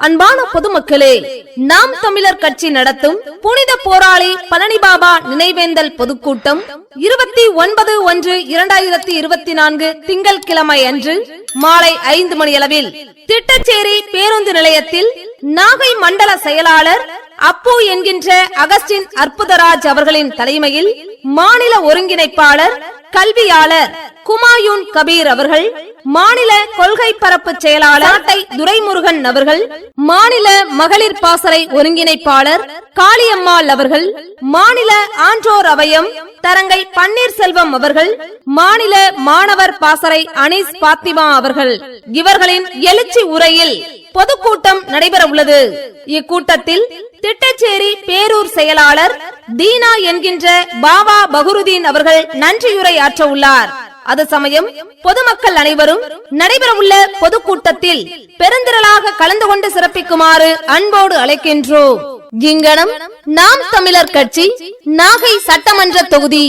அன்பான பொதுமக்களே நாம் தமிழர் கட்சி நடத்தும் புனித போராளி பழனி பாபா நினைவேந்தல் பொதுக்கூட்டம் இருபத்தி ஒன்பது ஒன்று இரண்டாயிரத்தி இருபத்தி நான்கு திங்கள் கிழமை அன்று மாலை ஐந்து மணியளவில் திட்டச்சேரி பேருந்து நிலையத்தில் நாகை மண்டல செயலாளர் அப்பு என்கின்ற அகஸ்டின் அற்புதராஜ் அவர்களின் தலைமையில் மாநில ஒருங்கிணைப்பாளர் கல்வியாளர் குமாயூன் கபீர் அவர்கள் மாநில கொள்கை பரப்பு செயலாளர் துரைமுருகன் அவர்கள் மாநில மகளிர் பாசறை ஒருங்கிணைப்பாளர் காளியம்மாள் அவர்கள் மாநில ஆன்றோர் அவயம் தரங்கை பன்னீர்செல்வம் அவர்கள் மாநில மாணவர் பாசறை அனீஸ் பாத்திமா அவர்கள். இவர்களின் எழுச்சி உரையில் பொதுக்கூட்டம் நடைபெற உள்ளது இக்கூட்டத்தில் திட்டச்சேரி பேரூர் செயலாளர் தீனா என்கின்ற பாபா பகுருதீன் அவர்கள் நன்றியுரை ஆற்ற உள்ளார் அது சமயம் பொதுமக்கள் அனைவரும் நடைபெறவுள்ள பொதுக்கூட்டத்தில் பெருந்திரளாக கலந்து கொண்டு சிறப்பிக்குமாறு அன்போடு அழைக்கின்றோம். இங்கனம் நாம் தமிழர் கட்சி நாகை சட்டமன்ற தொகுதி